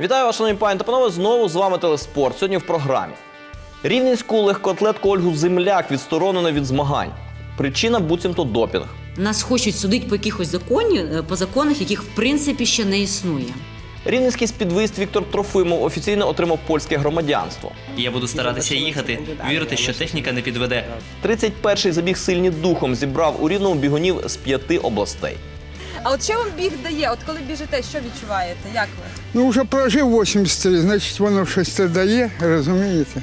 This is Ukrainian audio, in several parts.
Вітаю вас, шановні пані та панове. Знову з вами Телеспорт. Сьогодні в програмі. Рівненську легкоатлетку Ольгу Земляк відсторонено від змагань. Причина буцімто допінг. Нас хочуть судити по якихось законі, е, по законах, яких в принципі ще не існує. Рівненський спідвист Віктор Трофимов офіційно отримав польське громадянство. Я буду старатися їхати, вірити, що техніка не підведе. 31-й забіг сильні духом зібрав у рівному бігунів з п'яти областей. А от що вам біг дає? От коли біжите, що відчуваєте? Як ви? Ну, вже прожив 83, значить воно щось це дає, розумієте?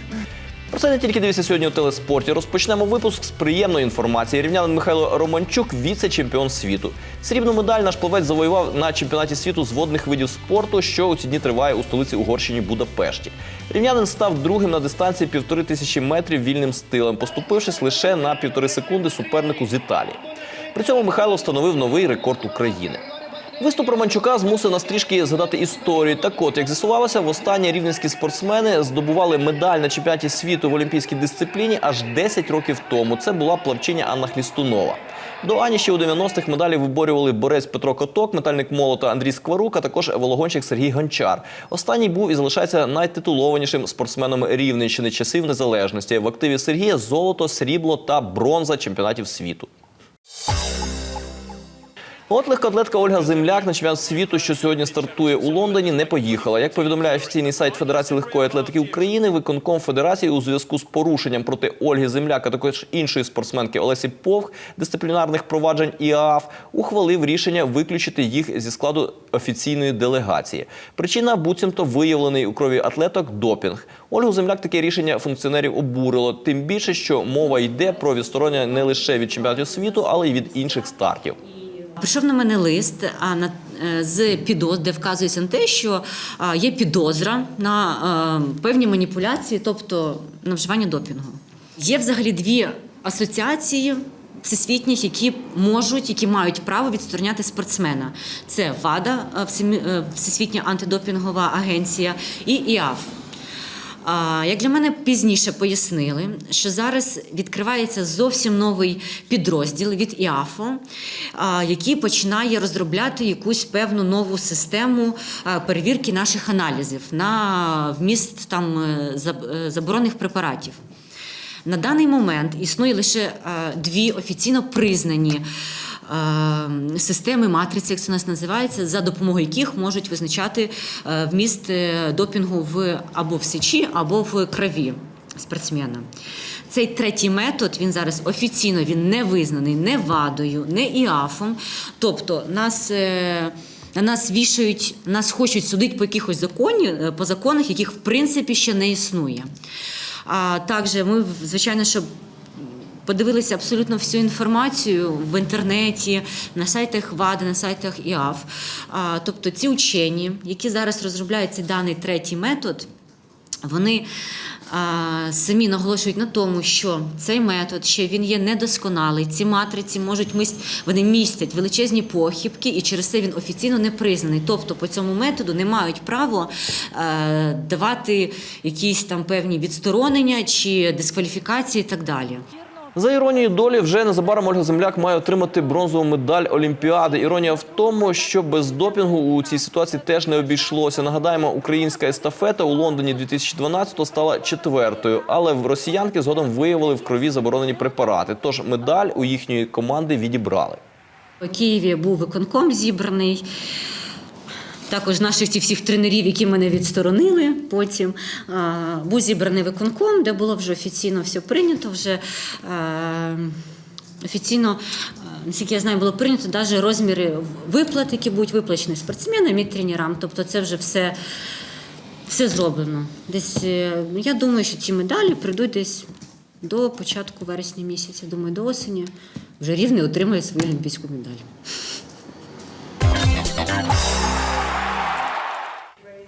Про це не тільки дивіться сьогодні у телеспорті. Розпочнемо випуск з приємної інформації. Рівнянин Михайло Романчук віце-чемпіон світу. Срібну медаль наш плавець завоював на чемпіонаті світу з водних видів спорту, що у ці дні триває у столиці Угорщині Будапешті. Рівнянин став другим на дистанції півтори тисячі метрів вільним стилем, поступившись лише на півтори секунди супернику з Італії. При цьому Михайло встановив новий рекорд України. Виступ Романчука змусив нас трішки згадати історію. Так от, як з'ясувалося, востаннє рівненські спортсмени здобували медаль на чемпіонаті світу в олімпійській дисципліні аж 10 років тому. Це була плавчиня Анна Хлістунова. До Ані ще у 90-х медалі виборювали борець Петро Коток, метальник молота Андрій Скварук, а також велогонщик Сергій Гончар. Останній був і залишається найтитулованішим спортсменом Рівненщини часів незалежності. В активі Сергія золото, срібло та бронза чемпіонатів світу. you От легкоатлетка Ольга Земляк на чемпіонат світу, що сьогодні стартує у Лондоні, не поїхала. Як повідомляє офіційний сайт Федерації легкої атлетики України, виконком федерації у зв'язку з порушенням проти Ольги Земляк, а також іншої спортсменки Олесі Повх дисциплінарних проваджень ІААФ, ухвалив рішення виключити їх зі складу офіційної делегації. Причина буцімто виявлений у крові атлеток допінг. Ольгу Земляк таке рішення функціонерів обурило. Тим більше, що мова йде про відсторонення не лише від чемпіонатів світу, але й від інших стартів. Прийшов на мене лист на, е, з підоз, де вказується на те, що а, є підозра на е, певні маніпуляції, тобто на вживання допінгу. Є взагалі дві асоціації. Всесвітніх, які можуть, які мають право відстороняти спортсмена, це ВАДА, е, е, Всесвітня антидопінгова агенція, і ІАФ. Як для мене пізніше пояснили, що зараз відкривається зовсім новий підрозділ від ІАФО, який починає розробляти якусь певну нову систему перевірки наших аналізів на вміст там е, е, заборонених препаратів. На даний момент існує лише е, дві офіційно признані системи матриці, як це у нас називається, за допомогою яких можуть визначати е, вміст е, допінгу в або в сечі, або в крові спортсмена. Цей третій метод він зараз офіційно він не визнаний не ВАДою, не ІАФом. Тобто нас. е, на нас вішають, нас хочуть судити по якихось законі, е, по законах, яких в принципі ще не існує. А також ми, звичайно, що подивилися абсолютно всю інформацію в інтернеті, на сайтах ВАДи, на сайтах ІАФ. Тобто ці учені, які зараз розробляють цей даний третій метод, вони самі наголошують на тому, що цей метод ще він є недосконалий. Ці матриці можуть міст, вони містять величезні похибки, і через це він офіційно не признаний. Тобто по цьому методу не мають право е, давати якісь там певні відсторонення чи дискваліфікації і так далі. За іронією долі, вже незабаром Ольга Земляк має отримати бронзову медаль Олімпіади. Іронія в тому, що без допінгу у цій ситуації теж не обійшлося. Нагадаємо, українська естафета у Лондоні 2012-го стала четвертою, але в росіянки згодом виявили в крові заборонені препарати. Тож медаль у їхньої команди відібрали. У Києві був виконком зібраний. Також наших ці всіх тренерів, які мене відсторонили потім. Був зібраний виконком, де було вже офіційно все прийнято. Вже е, офіційно, е, наскільки я знаю, було прийнято навіть розміри виплат, які будуть виплачені спортсменам і тренерам. Тобто це вже все, все зроблено. Десь е, я думаю, що ці медалі прийдуть десь до початку вересня місяця. Думаю, до осені вже рівний отримає свою олімпійську медаль.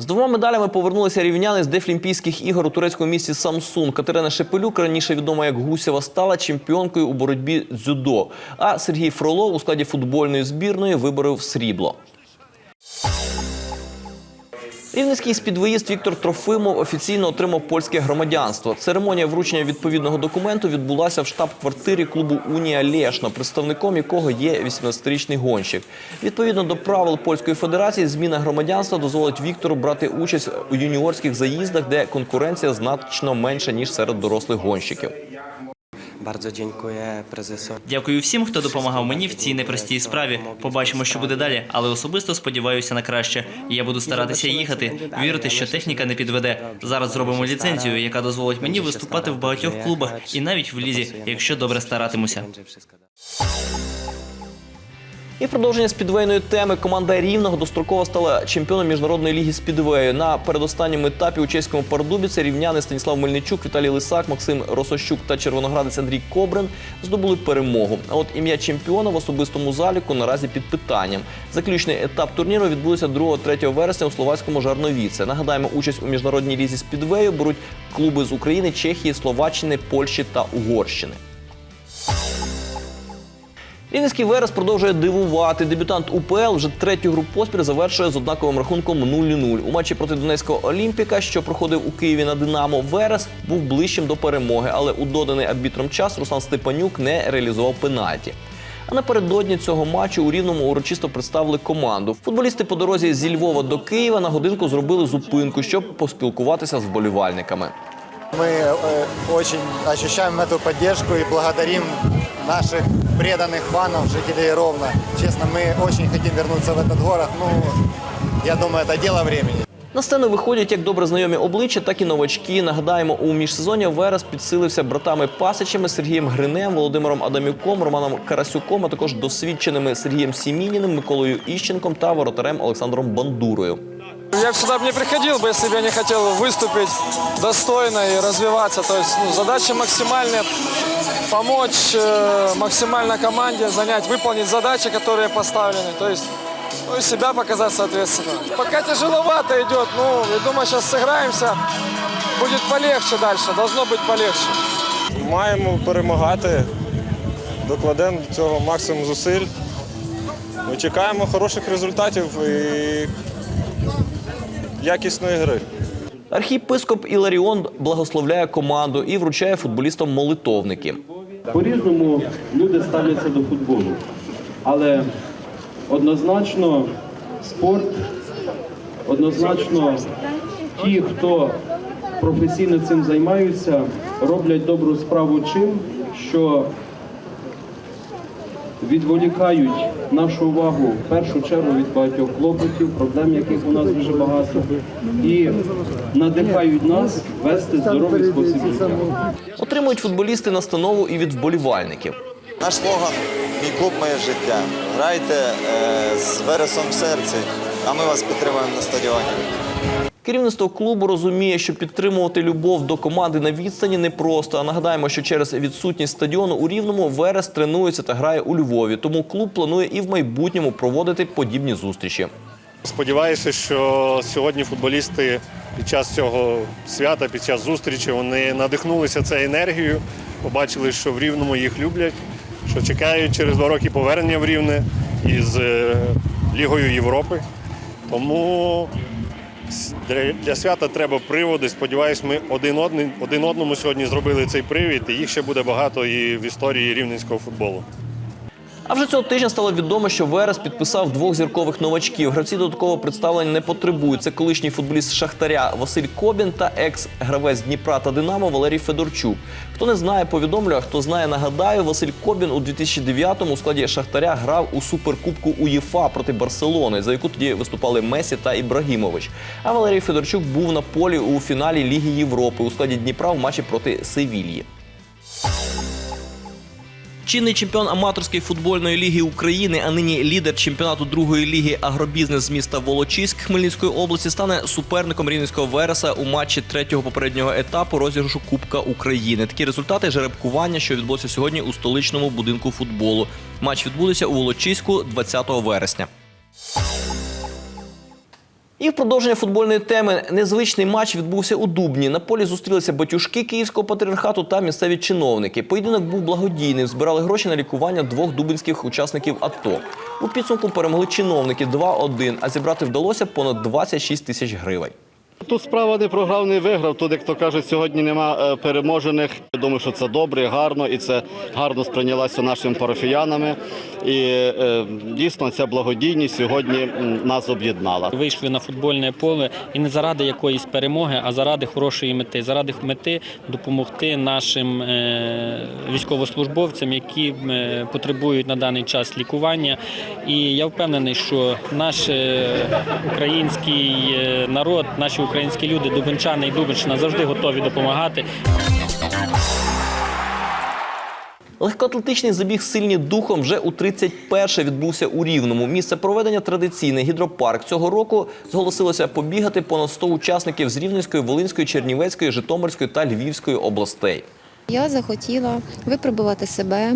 Двома медалями повернулися рівняни з Дефлімпійських ігор у турецькому місті Самсун. Катерина Шепелюк, раніше відома як Гусєва, стала чемпіонкою у боротьбі дзюдо. А Сергій Фролов у складі футбольної збірної виборов срібло. Рівненський спідвоїст Віктор Трофимов офіційно отримав польське громадянство. Церемонія вручення відповідного документу відбулася в штаб-квартирі клубу Унія Лєшно, представником якого є 18-річний гонщик. Відповідно до правил польської федерації, зміна громадянства дозволить Віктору брати участь у юніорських заїздах, де конкуренція значно менша ніж серед дорослих гонщиків. Bardzo dziękuję prezesowi. Дякую всім, хто допомагав мені в цій непростій справі. Побачимо, що буде далі, але особисто сподіваюся на краще. Я буду старатися їхати, вірити, що техніка не підведе. Зараз зробимо ліцензію, яка дозволить мені виступати в багатьох клубах і навіть в лізі, якщо добре старатимуся. І продовження спідвейної теми команда Рівного достроково стала чемпіоном міжнародної ліги спідвею. На передостанньому етапі у чеському Пардубіці рівняни Станіслав Мельничук, Віталій Лисак, Максим Росощук та червоноградець Андрій Кобрин здобули перемогу. А от ім'я чемпіона в особистому заліку наразі під питанням. Заключний етап турніру відбудеться 2-3 вересня у словацькому Жарновіце. Нагадаємо, участь у міжнародній лізі спідвею беруть клуби з України, Чехії, Словаччини, Польщі та Угорщини. Рівненський Верес продовжує дивувати. Дебютант УПЛ вже третю гру поспіль завершує з однаковим рахунком 0-0. У матчі проти Донецького Олімпіка, що проходив у Києві на Динамо, Верес був ближчим до перемоги, але у доданий арбітром час Руслан Степанюк не реалізував пенальті. А напередодні цього матчу у Рівному урочисто представили команду. Футболісти по дорозі зі Львова до Києва на годинку зробили зупинку, щоб поспілкуватися з вболівальниками. Мы э, очень ощущаем эту поддержку и благодарим наших преданных фанов, жителей Ровно. Честно, мы очень хотим вернуться в этот город. Ну, я думаю, это дело времени. На сцену виходять як добре знайомі обличчя, так і новачки. Нагадаємо, у міжсезоння Верес підсилився братами Пасичами Сергієм Гринем, Володимиром Адамюком, Романом Карасюком, а також досвідченими Сергієм Сімініним, Миколою Іщенком та воротарем Олександром Бандурою. Я бы сюда бы не приходил бы, если бы я не хотел выступить достойно и развиваться. То есть ну, задача максимальная помочь э, максимально команде занять, выполнить задачи, которые поставлены. То есть ну, и себя показать соответственно. Пока тяжеловато идет, ну, я думаю, сейчас сыграемся, будет полегче дальше, должно быть полегче. Маємо перемагати, докладемо до цього максимум зусиль. Ми чекаємо хороших результатів і якісної гри. Архієпископ Іларіон благословляє команду і вручає футболістам молитовники. По-різному люди ставляться до футболу. Але однозначно спорт, однозначно ті, хто професійно цим займаються, роблять добру справу чим, що відволікають нашу увагу в першу чергу від багатьох клопотів, проблем, яких у нас дуже багато, і надихають нас вести здоровий спосіб життя. Отримують футболісти настанову і від вболівальників. Наш слоган Мій клуб моє життя. Грайте е, з вересом в серці, а ми вас підтримуємо на стадіоні. Керівництво клубу розуміє, що підтримувати любов до команди на відстані непросто. А нагадаємо, що через відсутність стадіону у Рівному Верес тренується та грає у Львові. Тому клуб планує і в майбутньому проводити подібні зустрічі. Сподіваюся, що сьогодні футболісти під час цього свята, під час зустрічі, вони надихнулися цією енергією, побачили, що в Рівному їх люблять, що чекають через два роки повернення в Рівне із е, Лігою Європи. Тому для- свята треба приводи. Сподіваюсь, ми один, один одному сьогодні зробили цей привід, і їх ще буде багато і в історії рівненського футболу. А вже цього тижня стало відомо, що Верес підписав двох зіркових новачків. Гравці додаткового представлення не потребують. Це колишній футболіст Шахтаря Василь Кобін та екс-гравець Дніпра та Динамо Валерій Федорчук. Хто не знає, повідомлю, а хто знає, нагадаю, Василь Кобін у 2009-му у складі Шахтаря грав у суперкубку УЄФА проти Барселони, за яку тоді виступали Месі та Ібрагімович. А Валерій Федорчук був на полі у фіналі Ліги Європи у складі Дніпра в матчі проти Севільї. Чинний чемпіон аматорської футбольної ліги України, а нині лідер чемпіонату другої ліги Агробізнес з міста Волочиськ Хмельницької області стане суперником Рівненського Вереса у матчі третього попереднього етапу розіграшу Кубка України. Такі результати жеребкування, що відбулося сьогодні у столичному будинку футболу. Матч відбудеться у Волочиську 20 вересня. І в продовження футбольної теми незвичний матч відбувся у Дубні. На полі зустрілися батюшки Київського патріархату та місцеві чиновники. Поєдинок був благодійний. Збирали гроші на лікування двох дубинських учасників АТО. У підсумку перемогли чиновники 2-1, а зібрати вдалося понад 26 тисяч гривень. Тут справа не програв, не виграв. Тут, як то кажуть, сьогодні нема е, переможених. Я думаю, що це добре, гарно, і це гарно сприйнялося нашими парафіянами. І е, дійсно ця благодійність сьогодні нас об'єднала. Вийшли на футбольне поле і не заради якоїсь перемоги, а заради хорошої мети. Заради мети допомогти нашим е, військовослужбовцям, які е, потребують на даний час лікування. І я впевнений, що наш український народ, наші українські люди, дубенчани і Дубенщина завжди готові допомагати. Легкоатлетичний забіг сильні духом вже у 31-ше відбувся у Рівному. Місце проведення традиційний гідропарк. Цього року зголосилося побігати понад 100 учасників з Рівненської, Волинської, Чернівецької, Житомирської та Львівської областей. Я захотіла випробувати себе.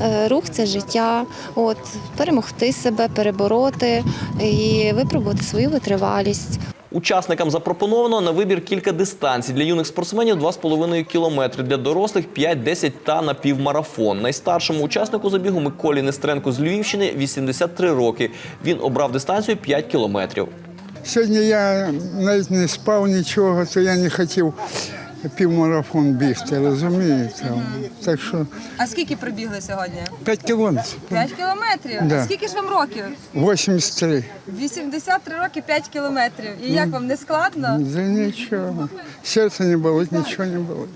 Е, Рух це життя, от перемогти себе, перебороти і випробувати свою витривалість. Учасникам запропоновано на вибір кілька дистанцій. Для юних спортсменів 2,5 кілометри, для дорослих 5-10 та напівмарафон. Найстаршому учаснику забігу Миколі Нестренко з Львівщини 83 роки. Він обрав дистанцію 5 кілометрів. Сьогодні я навіть не спав нічого, то я не хотів півмарафон бігти, розумієте? Так що А скільки пробігли сьогодні? 5 кілометрів. 5 кілометрів. Да. А скільки ж вам років? 83. 83 роки 5 кілометрів. І як вам не складно? Да нічого. Серце не болить, нічого не болить.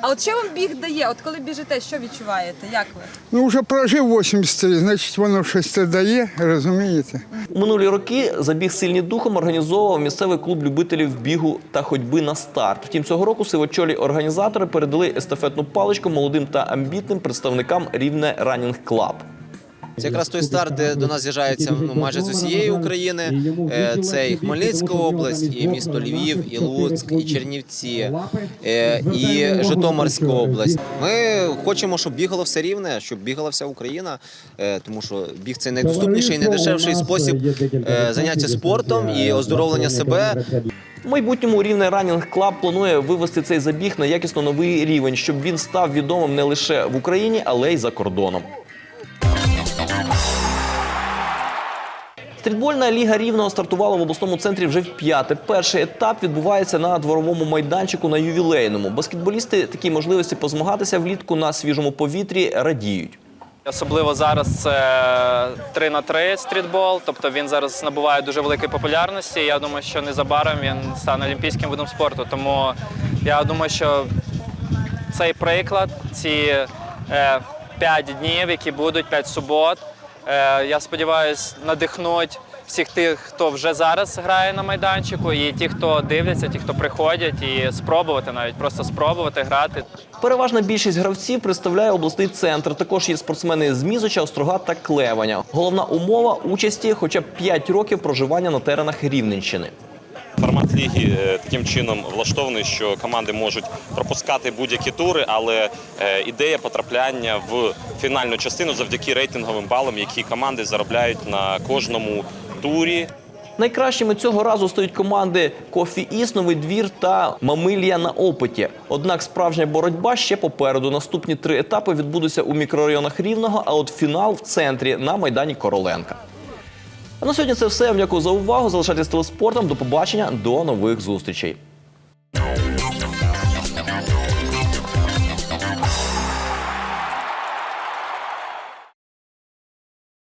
А от що вам біг дає? От коли біжите, що відчуваєте? Як ви? Ну, вже прожив 83, значить воно щось це дає, розумієте? У минулі роки забіг сильні духом організовував місцевий клуб любителів бігу та ходьби на старт. Втім, цього року сивочолі організатори передали естафетну паличку молодим та амбітним представникам рівне Ранінг Клаб. Це якраз той старт, де до нас з'їжджається ну, майже з усієї України. Е, Це і Хмельницька область, і місто Львів, і Луцьк, і Чернівці, е, і Житомирська область. Ми хочемо, щоб бігало все рівне, щоб бігала вся Україна, е, тому що біг це найдоступніший найдешевший спосіб заняття спортом і оздоровлення себе. У майбутньому рівне Ранінг Клаб планує вивести цей забіг на якісно новий рівень, щоб він став відомим не лише в Україні, але й за кордоном. Стрітбольна ліга рівного стартувала в обласному центрі вже вп'яте. Перший етап відбувається на дворовому майданчику на ювілейному. Баскетболісти такі можливості позмагатися влітку на свіжому повітрі радіють. Особливо зараз це 3 на 3 стрітбол, тобто він зараз набуває дуже великої популярності. Я думаю, що незабаром він стане олімпійським видом спорту. Тому я думаю, що цей приклад, ці е, 5 днів, які будуть, 5 субот, е, я сподіваюся, надихнуть всіх тих, хто вже зараз грає на майданчику, і ті, хто дивляться, ті, хто приходять, і спробувати навіть просто спробувати грати. Переважна більшість гравців представляє обласний центр. Також є спортсмени з Мізоча, Острога та Клеваня. Головна умова участі хоча б 5 років проживання на теренах Рівненщини. Формат ліги е, таким чином влаштований, що команди можуть пропускати будь-які тури, але е, ідея потрапляння в фінальну частину завдяки рейтинговим балам, які команди заробляють на кожному турі. Найкращими цього разу стають команди Кофі Іс, Новий двір та Мамилія на опиті. Однак справжня боротьба ще попереду. Наступні три етапи відбудуться у мікрорайонах Рівного, а от фінал в центрі на майдані Короленка. А на сьогодні це все. Дякую за увагу. Залишайтесь телеспортом. До побачення, до нових зустрічей.